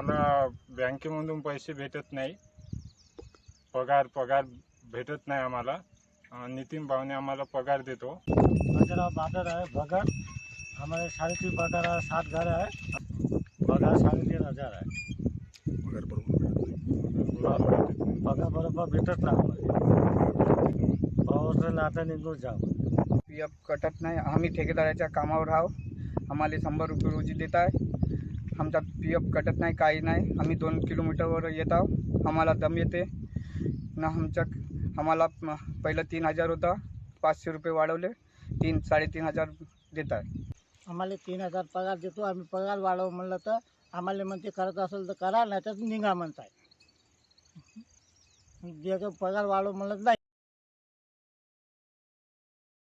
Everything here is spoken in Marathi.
बँकेमधून पैसे भेटत नाही. पगार पगार भेटत नाही आम्हाला. नितीन भाऊने आम्हाला पगार देतो. माझं नाव बादर आहे भगत आम्हाला साडेतीन पगार आहे सात घर आहे. पगार साडेतीन हजार आहे. पगार बरोबर भेटत नाही आम्हाला. पावसाचं नातं निघून जावं. पी एफ कटत नाही. आम्ही ठेकेदाराच्या कामावर आहो आम्हाला शंभर रुपये रोजी देत आहे आमचा पी एफ कटत नाही काही नाही. आम्ही दोन किलोमीटरवर येत आहोत. आम्हाला दम येते. ना आमच्या आम्हाला पहिलं तीन हजार होता. पाचशे रुपये वाढवले. तीन साडेतीन हजार देत आहे. आम्हाला तीन हजार पगार देतो. आम्ही पगार वाढव म्हणलं तर आम्हाला म्हणते करत असेल तर करा नाही तर निघा म्हणताय. जे पगार वाढव म्हणत नाही.